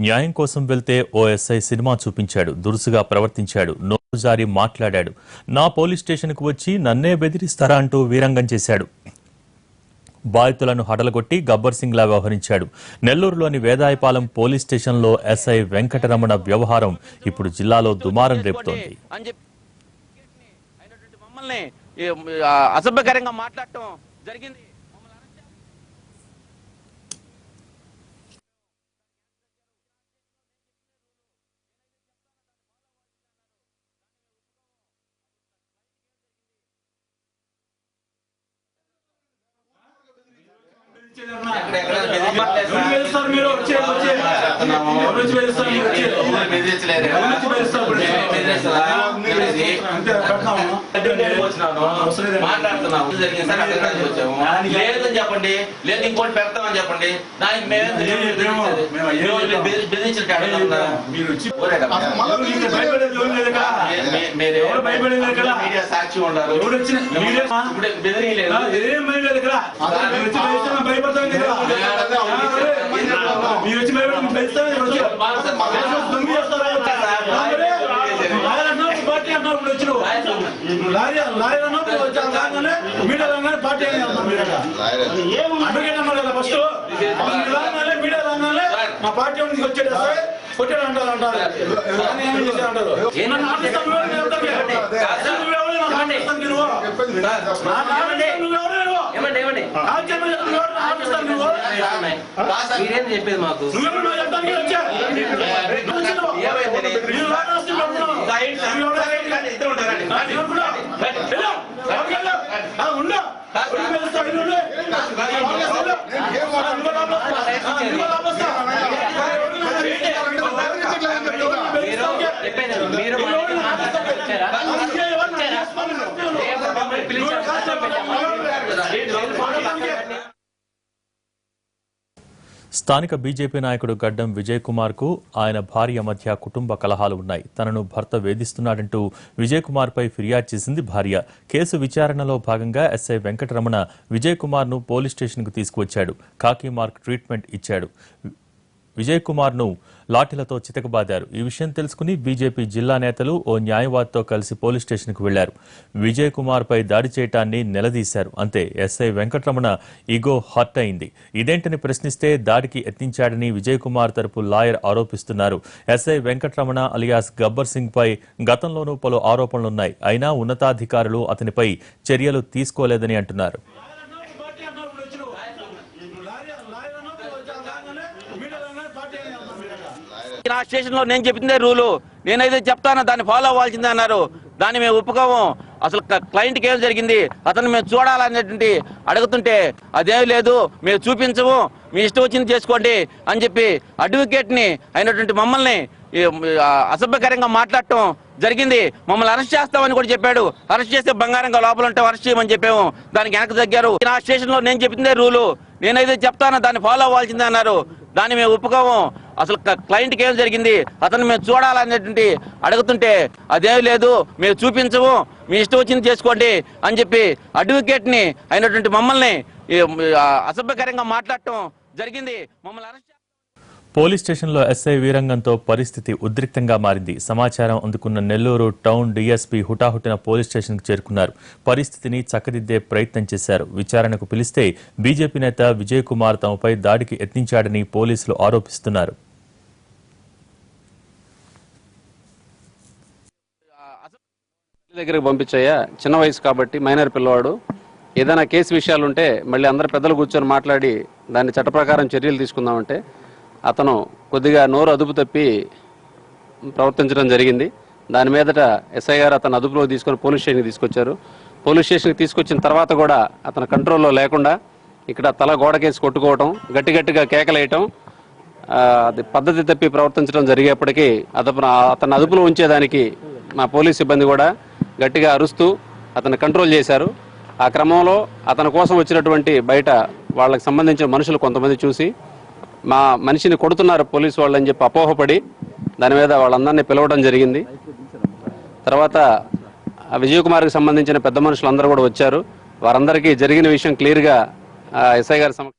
న్యాయం కోసం వెళ్తే ఓ ఎస్ఐ సినిమా చూపించాడు దురుసుగా ప్రవర్తించాడు నోరు జారి మాట్లాడాడు. నా పోలీస్ స్టేషన్కు వచ్చి నన్నే బెదిరిస్తారా అంటూ వీరంగం చేశాడు. బాధితులను హడలగొట్టి గబ్బర్ సింగ్ లా వ్యవహరించాడు. నెల్లూరులోని వేదాయపాలెం పోలీస్ స్టేషన్లో ఎస్ఐ వెంకటరమణ వ్యవహారం ఇప్పుడు జిల్లాలో దుమారం రేపుతోంది. అసభ్యకరంగా మాట్లాడటం జరిగింది మమ్మల్ని అరెస్ట్ చేసి- ఎవరు పిలుస్తారు మీరు మాట్లాడుతున్నాము లేదని చెప్పండి లేదు ఇంకోటి పెడతామని చెప్పండి దానికి మేమేం భయపడేది మీడియా సాక్షి భయపడితే కదా మీరు వచ్చి భయస్తాం వచ్చి దొంగ చేస్తారా? పార్టీ అన్నప్పుడు. ఇప్పుడు లాయర్ లాయర్ అన్నప్పుడు వచ్చాను మీడియా రాగానే పార్టీ. అడ్వకేట్ అన్నారు కదా ఫస్ట్ మీడియా రాగానే మా పార్టీ నుంచి సార్. కొట్టాడు అంటారు. అంటారు కానీ ఏం చేశారు అంటారు నన్ను ఆపిస్తాను నువ్వు, నేను చెప్తాను మీరు. అసలు నువ్వెవరు? నన్ను ఆపిస్తాను మీరు. నన్ను ఆపిస్తాను నువ్వెవరు? ఏమండి? ఏమండి? కాల్ చెప్పి నువ్వెవరు? నన్ను ఆపిస్తాను నువ్వు. మీరేం చెప్పేది మాకు? మీరు మీరు స్థానిక బీజేపీ నాయకుడు గడ్డం విజయ్ కుమార్కు ఆయన భార్య మధ్య కుటుంబ కలహాలు ఉన్నాయి. తనను భర్త వేధిస్తున్నాడంటూ విజయ్ కుమార్ పై ఫిర్యాదు చేసింది భార్య. కేసు విచారణలో భాగంగా ఎస్ఐ వెంకటరమణ విజయ్ కుమార్ను పోలీస్ స్టేషన్కు తీసుకువచ్చాడు. కాకి మార్క్ ట్రీట్మెంట్ ఇచ్చాడు. విజయ్ కుమార్ను లాఠీలతో చితకబాదారు. ఈ విషయం తెలుసుకుని బీజేపీ జిల్లా నేతలు ఓ న్యాయవాదితో కలిసి పోలీస్ స్టేషన్కు వెళ్ళారు. విజయ్ కుమార్ పై దాడి చేయటాన్ని నిలదీశారు. అంతే ఎస్ఐ వెంకటరమణ ఈగో హర్ట్ అయింది ఇదేంటని ప్రశ్నిస్తే దాడికి యత్నించాడని విజయ్ కుమార్ తరపు లాయర్ ఆరోపిస్తున్నారు. ఎస్ఐ వెంకటరమణ అలియాస్ గబ్బర్ సింగ్ పై గతంలోనూ పలు ఆరోపణలున్నాయి. అయినా ఉన్నతాధికారులు అతనిపై చర్యలు తీసుకోలేదని అంటున్నారు పార్టీ అన్నప్పుడు వచ్చినావు. ఇప్పుడు లాయర్ లాయర్ అన్నప్పుడు వచ్చాను రాగానే మీడియా రాగానే పార్టీ అని అంటాం మీరు అక్కడ. నా స్టేషన్లో నేను చెప్పిందే రూలు. నేనైతే చెప్తాను దాన్ని ఫాలో అవ్వాల్సిందే అన్నారు. దాన్ని మేము ఒప్పుకోము. అసలు క్లయింట్కి ఏం జరిగింది. అతను మేము చూడాలనేటువంటి అడుగుతుంటే అదేం లేదు మేము చూపించము. మీ ఇష్టం వచ్చింది చేసుకోండి అని చెప్పి అడ్వకేట్ని అయినటువంటి మమ్మల్ని అసభ్యకరంగా మాట్లాడటం జరిగింది. మమ్మల్ని అరెస్ట్ చేస్తామని కూడా చెప్పాడు. అరెస్ట్ చేస్తే బంగారంగా లోపల ఉంటే అరెస్ట్ చేయమని చెప్పాము. దానికి వెనక తగ్గారు. నా స్టేషన్లో నేను చెప్పిందే రూలు. నేనైతే చెప్తాను దాన్ని ఫాలో అవ్వాల్సిందే అన్నారు. దాన్ని మేము ఒప్పుకోము. అసలు క్లయింట్కి ఏం జరిగింది? అతను మేము చూడాలనేటువంటి అడుగుతుంటే అదేం లేదు మేము చూపించము మీ ఇష్టం వచ్చింది చేసుకోండి అని చెప్పి అడ్వకేట్ని అయినటువంటి మమ్మల్ని అసభ్యకరంగా మాట్లాడటం జరిగింది. మమ్మల్ని అరెస్ట్ పోలీస్ స్టేషన్లో ఎస్ఐ వీరంగంతో పరిస్థితి ఉద్రిక్తంగా మారింది. సమాచారం అందుకున్న నెల్లూరు టౌన్ డీఎస్పీ హుటాహుటిన పోలీస్ స్టేషన్కు చేరుకున్నారు. పరిస్థితిని చక్కదిద్దే ప్రయత్నం చేశారు. విచారణకు పిలిస్తే బీజేపీ నేత విజయ్ కుమార్ తమపై దాడికి యత్నించాడని పోలీసులు ఆరోపిస్తున్నారు. దగ్గరికి పంపించాయా చిన్న వయసు కాబట్టి మైనర్ పిల్లవాడు. ఏదైనా కేసు విషయాలు ఉంటే మళ్ళీ అందరు పెద్దలు కూర్చొని మాట్లాడి దాన్ని చట్ట ప్రకారం చర్యలు తీసుకుందామంటే అతను కొద్దిగా నోరు అదుపు తప్పి ప్రవర్తించడం జరిగింది. దాని మీదట ఎస్ఐ గారు అతను అదుపులో తీసుకొని పోలీస్ స్టేషన్కి తీసుకొచ్చారు. పోలీస్ స్టేషన్కి తీసుకొచ్చిన తర్వాత కూడా అతను కంట్రోల్లో లేకుండా ఇక్కడ తల గోడకేసి కొట్టుకోవటం గట్టి గట్టిగా కేకలేయటం అది పద్ధతి తప్పి ప్రవర్తించడం జరిగేప్పటికీ అతను అతను అదుపులో ఉంచేదానికి మా పోలీస్ సిబ్బంది కూడా గట్టిగా అరుస్తూ అతను కంట్రోల్ చేశారు. ఆ క్రమంలో అతని కోసం వచ్చినటువంటి బయట వాళ్ళకి సంబంధించిన మనుషులు కొంతమంది చూసి మా మనిషిని కొడుతున్నారు పోలీసు వాళ్ళు అని చెప్పి అపోహపడి దాని మీద వాళ్ళందరినీ పిలవడం జరిగింది. తర్వాత ఆ విజయ్ కుమార్కి సంబంధించిన పెద్ద మనుషులు అందరూ కూడా వచ్చారు. వారందరికీ జరిగిన విషయం క్లియర్గా ఎస్ఐ గారి సమక్ష